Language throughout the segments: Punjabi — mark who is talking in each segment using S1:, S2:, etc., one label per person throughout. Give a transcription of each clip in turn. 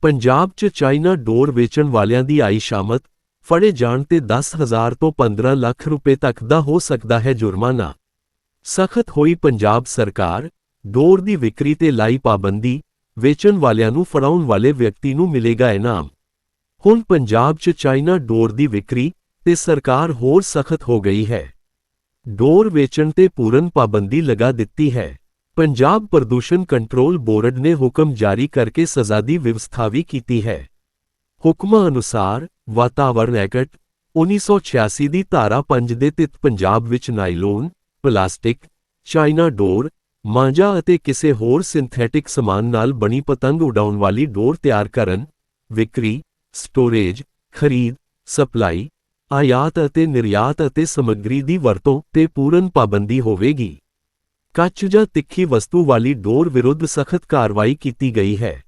S1: ਪੰਜਾਬ 'ਚ ਚਾਈਨਾ ਡੋਰ ਵੇਚਣ ਵਾਲਿਆਂ ਦੀ ਆਈ ਸ਼ਾਮਤ, ਫੜੇ ਜਾਣ ਤੇ 10000 ਤੋਂ 15 ਲੱਖ ਰੁਪਏ ਤੱਕ ਦਾ ਹੋ ਸਕਦਾ ਹੈ ਜੁਰਮਾਨਾ। ਸਖਤ ਹੋਈ ਪੰਜਾਬ ਸਰਕਾਰ, ਡੋਰ ਦੀ ਵਿਕਰੀ ਤੇ ਲਾਈ ਪਾਬੰਦੀ, ਵੇਚਣ ਵਾਲਿਆਂ ਨੂੰ ਫੜਾਉਣ ਵਾਲੇ ਵਿਅਕਤੀ ਨੂੰ ਮਿਲੇਗਾ ਇਨਾਮ। ਹੁਣ ਪੰਜਾਬ 'ਚ ਚਾਈਨਾ ਡੋਰ ਦੀ ਵਿਕਰੀ ਤੇ ਸਰਕਾਰ ਹੋਰ ਸਖਤ ਹੋ ਗਈ ਹੈ। ਡੋਰ ਵੇਚਣ ਤੇ ਪੂਰਨ ਪਾਬੰਦੀ ਲਗਾ ਦਿੱਤੀ ਹੈ। ਪੰਜਾਬ ਪ੍ਰਦੂਸ਼ਣ ਕੰਟਰੋਲ ਬੋਰਡ ਨੇ ਹੁਕਮ ਜਾਰੀ ਕਰਕੇ ਸਜ਼ਾ ਦੀ ਵਿਵਸਥਾ ਵੀ ਕੀਤੀ ਹੈ। ਹੁਕਮਾਂ ਅਨੁਸਾਰ ਵਾਤਾਵਰਣ ਐਕਟ 1986 ਦੀ ਧਾਰਾ 5 ਦੇ ਤਹਿਤ ਪੰਜਾਬ ਵਿੱਚ ਨਾਈਲੋਨ ਪਲਾਸਟਿਕ, ਚਾਈਨਾ ਡੋਰ, ਮਾਂਜਾ ਅਤੇ ਕਿਸੇ ਹੋਰ ਸਿੰਥੈਟਿਕ ਸਮਾਨ ਨਾਲ ਬਣੀ ਪਤੰਗ ਉਡਾਉਣ ਵਾਲੀ ਡੋਰ ਤਿਆਰ ਕਰਨ, ਵਿਕਰੀ, ਸਟੋਰੇਜ, ਖਰੀਦ, ਸਪਲਾਈ, ਆਯਾਤ ਅਤੇ ਨਿਰਯਾਤ ਅਤੇ ਸਮੱਗਰੀ ਦੀ ਵਰਤੋਂ ਤੇ ਪੂਰਨ ਪਾਬੰਦੀ ਹੋਵੇਗੀ। ਕੱਚ ਜਾਂ ਤਿੱਖੀ ਵਸਤੂ ਵਾਲੀ ਡੋਰ ਵਿਰੁੱਧ ਸਖਤ ਕਾਰਵਾਈ ਕੀਤੀ ਗਈ ਹੈ।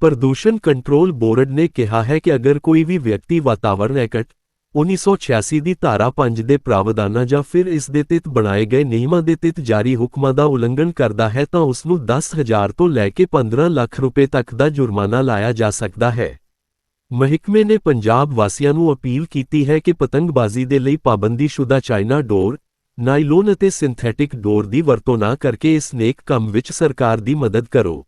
S1: ਪ੍ਰਦੂਸ਼ਣ ਕੰਟਰੋਲ ਬੋਰਡ ਨੇ ਕਿਹਾ ਹੈ ਕਿ ਅਗਰ ਕੋਈ ਵੀ ਵਿਅਕਤੀ ਵਾਤਾਵਰਣ ਐਕਟ 1986 ਦੀ ਧਾਰਾ 5 ਦੇ ਪ੍ਰਾਵਧਾਨਾਂ ਜਾਂ ਫਿਰ ਇਸ ਦੇ ਤਹਿਤ ਬਣਾਏ ਗਏ ਨਿਯਮਾਂ ਦੇ ਤਹਿਤ ਜਾਰੀ ਹੁਕਮਾਂ ਦਾ ਉਲੰਘਣ ਕਰਦਾ ਹੈ ਤਾਂ ਉਸ ਨੂੰ 10000 ਤੋਂ ਲੈ ਕੇ 15 ਲੱਖ ਰੁਪਏ ਤੱਕ ਦਾ ਜੁਰਮਾਨਾ ਲਾਇਆ ਜਾ ਸਕਦਾ ਹੈ। ਮਹਿਕਮੇ ਨੇ ਪੰਜਾਬ ਵਾਸੀਆਂ ਨੂੰ ਅਪੀਲ ਕੀਤੀ ਹੈ ਕਿ ਪਤੰਗਬਾਜ਼ੀ ਦੇ ਲਈ ਪਾਬੰਦੀਸ਼ੁਦਾ ਚਾਈਨਾ ਡੋਰ ਨਾਈਲੋਨ ਅਤੇ ਸਿੰਥੈਟਿਕ ਡੋਰ ਦੀ ਵਰਤੋਂ ਨਾ ਕਰਕੇ ਇਸ ਨੇਕ ਕੰਮ ਵਿੱਚ ਸਰਕਾਰ ਦੀ ਮਦਦ ਕਰੋ।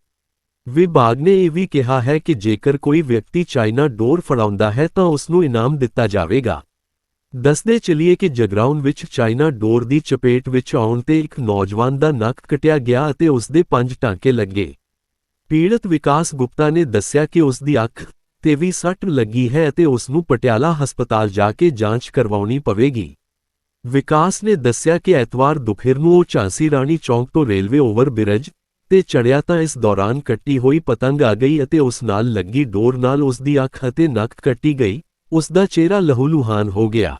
S1: ਵਿਭਾਗ ਨੇ ਇਹ ਵੀ ਕਿਹਾ ਹੈ ਕਿ ਜੇਕਰ ਕੋਈ ਵਿਅਕਤੀ ਚਾਈਨਾ ਡੋਰ ਫੜਾਉਂਦਾ ਹੈ ਤਾਂ ਉਸ ਨੂੰ ਇਨਾਮ ਦਿੱਤਾ ਜਾਵੇਗਾ। ਦੱਸਦੇ ਚਲੀਏ ਕਿ ਜਗਰਾਉਂ ਵਿੱਚ ਚਾਈਨਾ ਡੋਰ ਦੀ ਚਪੇਟ ਵਿੱਚ ਆਉਣ ਤੇ ਇੱਕ ਨੌਜਵਾਨ ਦਾ ਨੱਕ ਕਟਿਆ ਗਿਆ ਅਤੇ ਉਸ ਦੇ ਪੰਜ ਟਾਂਕੇ ਲੱਗੇ। ਪੀੜਤ ਵਿਕਾਸ ਗੁਪਤਾ ਨੇ ਦੱਸਿਆ ਕਿ ਉਸ ਦੀ ਅੱਖ ਤੇ ਵੀ ਸੱਟ ਲੱਗੀ ਹੈ ਅਤੇ ਉਸ ਨੂੰ ਪਟਿਆਲਾ ਹਸਪਤਾਲ ਜਾ ਕੇ ਜਾਂਚ ਕਰਵਾਉਣੀ ਪਵੇਗੀ। ਵਿਕਾਸ ਨੇ ਦੱਸਿਆ ਕਿ ਐਤਵਾਰ ਦੁਪਹਿਰ ਨੂੰ ਉਹ ਝਾਂਸੀ ਰਾਣੀ ਚੌਂਕ ਤੋਂ ਰੇਲਵੇ ਓਵਰ ਬ੍ਰਿਜ ਤੇ ਚੜਿਆ ਤਾਂ ਇਸ ਦੌਰਾਨ ਕੱਟੀ ਹੋਈ ਪਤੰਗ ਆ ਗਈ ਅਤੇ ਉਸ ਨਾਲ ਲੱਗੀ ਡੋਰ ਨਾਲ ਉਸ ਦੀ ਅੱਖ ਅਤੇ ਨੱਕ ਕੱਟੀ ਗਈ, ਉਸ ਦਾ ਚਿਹਰਾ ਲਹੂਲੁਹਾਨ ਹੋ ਗਿਆ।